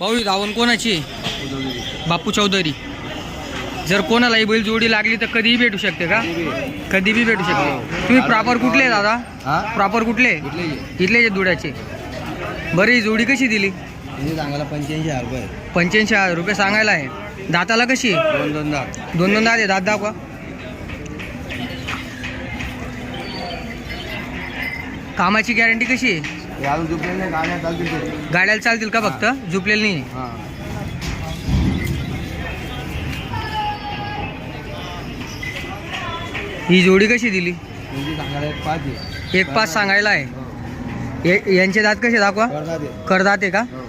ही धावण कोणाची? बापू चौधरी. जर कोणाला ही बैल जोडी लागली तर कधीही भेटू शकते का? कधी बी भेटू शकते. तुम्ही प्रॉपर कुठले आहे दादा? हा? प्रॉपर कुठले? इथले धुळ्याचे बरं ही जोडी कशी दिली? सांगायला पंच्याऐंशी हजार रुपये. पंच्याऐंशी हजार रुपये सांगायला आहे. दाताला कशी? दोन दोन दहा दोन दोन दात आहे. दात का कामाची गॅरंटी कशी आहे? हे अजून झुकलेले नाही गाड्या चालतील ते गाड्याला चालतील का फक्त? झुपलेलं नाही. हां. ही जोडी कशी दिली? सांगायला एक पाच आहे एक पाच सांगायला आहे. हो हे- यांचे दात कसे दाखवा? करदात. आहे का? हो.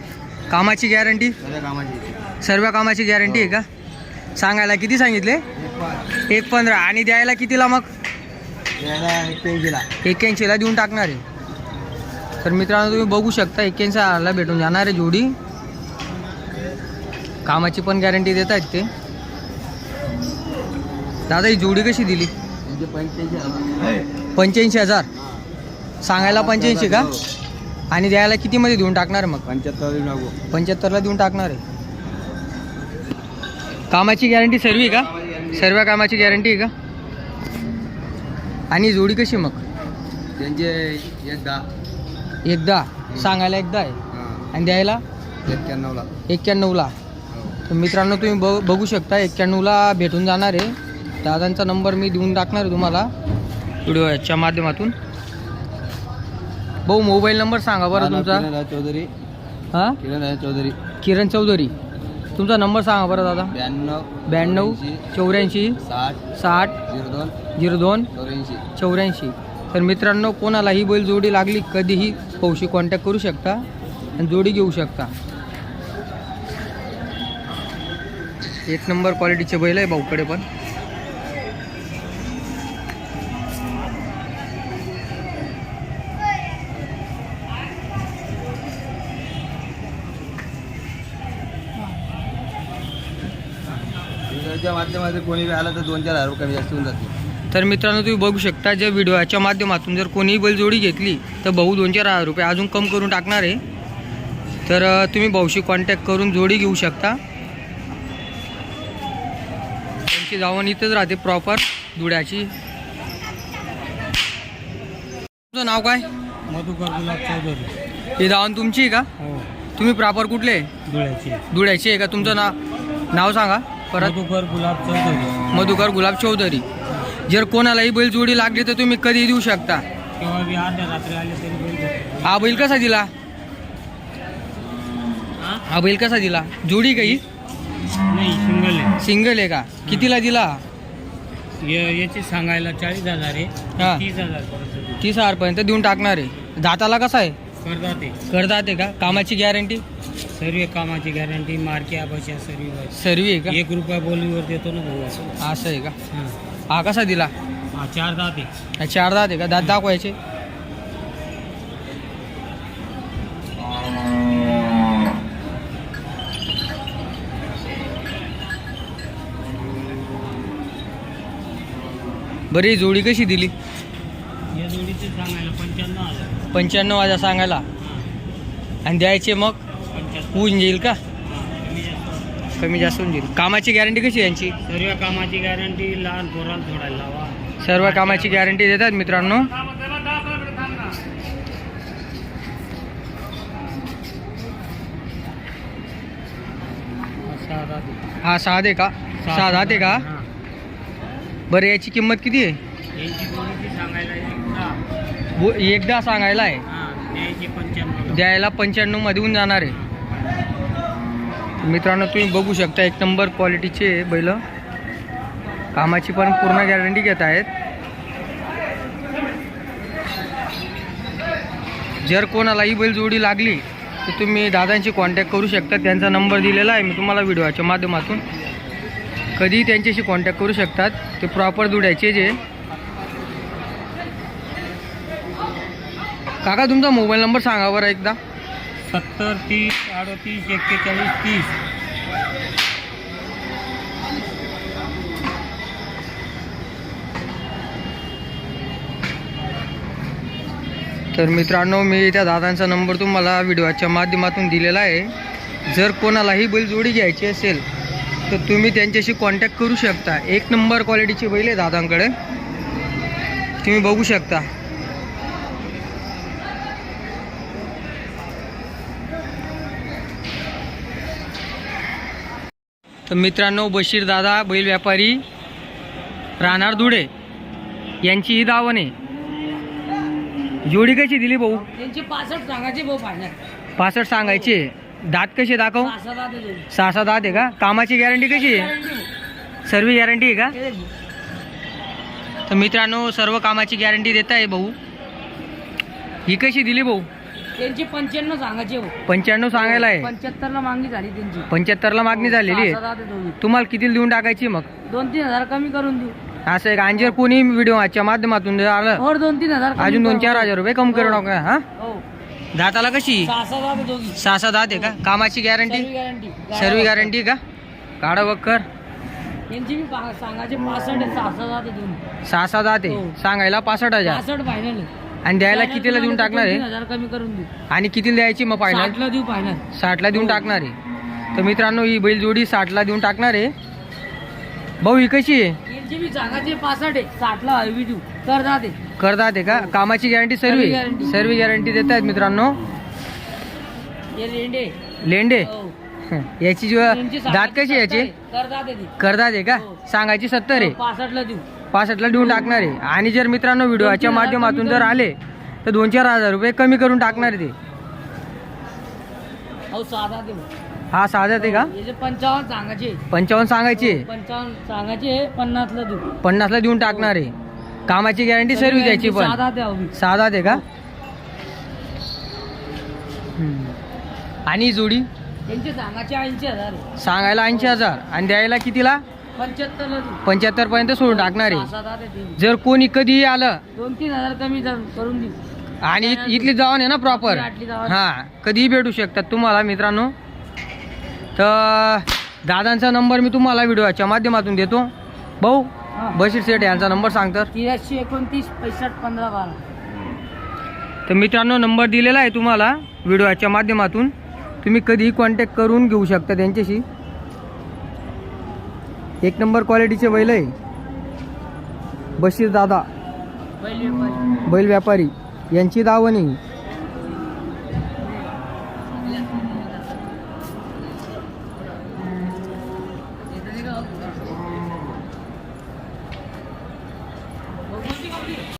कामाची गॅरंटी? सगळ्या कामाची. सर्व कामाची गॅरंटी आहे का? सांगायला किती सांगितले? एक पाच. एक पंधरा. आणि द्यायला कितीला मग? एक्क्याऐंशीला एक्क्याऐंशीला देऊन टाकणार आहे. तर मित्रांनो तुम्ही बघू शकता एक्क्याऐंशी हजारला भेटून जाणार आहे जोडी. कामाची पण गॅरंटी देत आहेत ते. दादा ही जोडी कशी दिली? तुमचे पंच्याऐंशी हजार. सांगायला पंच्याऐंशी का? हो. आणि द्यायला कितीमध्ये देऊन टाकणार मग? पंच्याहत्तर पंच्याहत्तरला देऊन टाकणार आहे. कामाची गॅरंटी सर्व का? सर्व कामाची गॅरंटी आहे का? आणि जोडी कशी मग? त्यांचे एक दहा. एकदा. सांगायला एकदा आहे. आणि द्यायला? एक्क्याण्णवला. एक्क्याण्णवला. हो. तर मित्रांनो तुम्ही ब बघू शकता एक्क्याण्णवला भेटून जाणार आहे. दादांचा नंबर मी देऊन टाकणार आहे तुम्हाला. व्हिडिओच्या माध्यमातून. भाऊ मोबाईल नंबर सांगा बरं तुमचा. चौधरी. हां? किरण चौधरी. किरण चौधरी. तुमचा नंबर सांगा बरं दादा. ब्याण्णव ब्याण्णव चौऱ्याऐंशी, साठ साठ झिरो दोन झिरो दोन चौऱ्याऐंशी. चौऱ्याऐंशी. तर मित्रांनो कोणालाही बैल जोडी लागली कधीही पौशी कॉन्टॅक्ट करू शकता आणि जोडी घेऊ शकता. एक नंबर क्वालिटीचे बैल आहे भाऊकडे पण. व्हिडिओच्या माध्यमातून कोणी आलं तर दोन चार हजार रुपये कमी जास्त होऊन जाते तर मित्रांनो तुम्ही बघू शकता ज्या व्हिडिओच्या माध्यमातून जर कोणीही बैल जोडी घेतली तर भाऊ दोन चार हजार रुपये अजून कम करून टाकणार आहे. तर तुम्ही भाऊशी कॉन्टॅक्ट करून जोडी घेऊ शकता. त्यांची जावण इथंच राहते प्रॉपर धुळ्याची तुमचं नाव काय? मधुकर गुलाब चौधरी. ही धावण तुमची आहे का? हो. तुम्ही प्रॉपर कुठले? धुळ्याची धुळ्याची आहे का? तुमचं नाव नाव सांगा परत. मधुकर गुलाब चौधरी. मधुकर गुलाब चौधरी. जर कोणालाही बैल जोडी लागली तर तुम्ही कधी देऊ शकता. केव्हा बी अर्ध्या रात्री आले तरी बैल भेटतो. हा बैल कसा दिला? हा? बैल कसा दिला? जोडी काही? नाही सिंगल आहे. सिंगल आहे का? कितीला दिला? या- याची सांगायला चाळीस हजार आहे. हा. तीस हजार परत तीस हजार पर्यंत देऊन टाकणार आहे. दाताला कसा आहे? करतात ते. करतात आहे का? कामाची गॅरंटी? सर्व कामाची गॅरंटी मार्के बशा सर्व सर्व आहे का? एक रुपया बोलीवर देतो ना भाऊ आपण. असं आहे का? हा. हा कसा दिला? हा चार दात आहे हा चार दात आहे का? दात दाखवायचे. बरी जोडी कशी दिली? या जोडीचे सांगायला पंच्याण्णव हजार. पंच्याण्णव हजार सांगायला. आणि द्यायचे मग? होऊन जाईल का. कमी जास्त होऊन जाईल. कामाची गॅरंटी कशी आहे यांची? सर्व कामाची गॅरंटी लहान पोराला सोडायला लावा. सर्व कामाची गॅरंटी देतात मित्रांनो. हा सहा दे का? सहा दहा ते का? हा. बरं याची किंमत किती आहे? यांची सांगायला. वो- एकदा सांगायला आहे. हा द्यायची पंच्याण्णव. द्यायला पंच्याण्णवमध्ये होऊन जाणार आहे. मित्रांनो तुम्ही बघू शकता एक नंबर क्वालिटीचे बैल. कामाची पण पूर्ण गॅरंटी घेत आहेत. जर कोणालाही बैल जोडी लागली तर तुम्ही दादांशी कॉन्टॅक्ट करू शकता. त्यांचा नंबर दिलेला आहे मी तुम्हाला व्हिडिओच्या माध्यमातून. कधीही त्यांच्याशी कॉन्टॅक्ट करू शकतात. ते प्रॉपर दुड्याचे जे. काका तुमचा मोबाईल नंबर सांगा बरं एकदा. सत्तर तीस अडतीस एक्केचाळीस तीस. तर मित्रांनो मी त्या दादांचा नंबर तुम्हाला व्हिडिओच्या माध्यमातून दिलेला आहे. जर कोणालाही बैलजोडी घ्यायची असेल तर तुम्ही त्यांच्याशी कॉन्टॅक्ट करू शकता. एक नंबर क्वालिटीची बैल आहे दादांकडे. तुम्ही बघू शकता. तर मित्रांनो बशीर दादा बैल व्यापारी राहणार धुळे. यांची ही दावण आहे. जोडी कशी दिली भाऊ? त्यांचे पासष्ट सांगायचे भाऊ पासष्ट सांगायचे दात कसे दाखव. सहा सहा दात आहे का? कामाची गॅरंटी कशी आहे. सर्व गॅरंटी आहे का. तर मित्रांनो सर्व कामाची गॅरंटी देत आहे भाऊ. ही कशी दिली भाऊ? त्यांचे पंच्याण्णव सांगायचे पंच्याण्णव सांगायला आहे? पंच्याहत्तर ला मागणी झाली त्यांची. पंच्याहत्तरला मागणी झालेली सहा आहे. तुम्हाला किती देऊन टाकायची मग? दोन तीन हजार कमी करून देऊ. असं एक अंजीर कोणी व्हिडिओच्या माध्यमातून जर आलं और दोन तीन हजार कमी अजून दोन करून चार देऊ. हजार रुपये कमी करू नका हा? हो. दाताला कशी? सहा सहा जाते दोघी सहा सहा दात आहे का? कामाची गॅरंटी सर्व गॅरंटी सर्व गॅरंटी का? काढा यांची पा- सांगायचे पासष्ट आहे सहा सहा जाते दोन सहा सहा दात आहे. हो. सांगायला पासष्ट हजार. पासष्ट फायनल आहे. आणि द्यायला कितीला देऊन टाकणार आहे? हजार कमी करून देऊ. आणि कितीला द्यायची मग फायनल साठला देऊ फायनल साठला देऊन हो. टाकणार आहे. तर मित्रांनो ही बैल जोडी साठला देऊन टाकणार आहे. भाऊ ही कशी आहे? यांची बी सांगायचे पासष्ट आहे. साठला हवी देऊ. कर जाते करतात आहे का कामाची गॅरंटी सर्व सर्व guarantee. सर्व गॅरंटी देत आहेत मित्रांनो. हे लेंडे. हो. याची जी यांची दात कशी याची? 70 आहे. कर जाते ती. करतात आहे का? हो. सांगायची सत्तर आहे. पासष्टला देऊ. पासष्टला देऊन टाकणार आहे. आणि जर मित्रांनो व्हिडिओच्या माध्यमातून जर आले तर दोन चार हजार रुपये कमी करून टाकणार ते. हो साधा हा आहे का? पंचावन्न सांगायचे. पंचावन्न सांगायचे? हो, पंचावन्न सांगायचे पन्नासला देऊ. पन्नासला देऊन टाकणार आहे. कामाची गॅरंटी सर्व द्यायची पण. साधा साधा आहे का. आणि ही जोडी. सांगायला ऐंशी हजार. आणि द्यायला कितीला? पंच्याहत्तर पर्यंत सोडून टाकणार. आहे. जर कोणी कधीही आलं दोन तीन हजार कमी करून देऊ. आणि इथली जाऊन आहे ना प्रॉपर आटली जाऊन. हा कधीही भेटू शकतात तुम्हाला मित्रांनो. तर दादांचा नंबर मी तुम्हाला व्हिडिओच्या माध्यमातून देतो. भाऊ. बशीर सेठ यांचा नंबर सांग तर. त्र्याऐंशी एकोणतीस पैसष्ट पंधरा बारा. तर मित्रांनो नंबर दिलेला आहे तुम्हाला व्हिडिओच्या माध्यमातून. तुम्ही कधीही कॉन्टॅक्ट करून घेऊ शकता त्यांच्याशी. एक नंबर क्वालिटीचे बैल आहे. बशीर दादा. बैल व्यापारी. यांची दावणी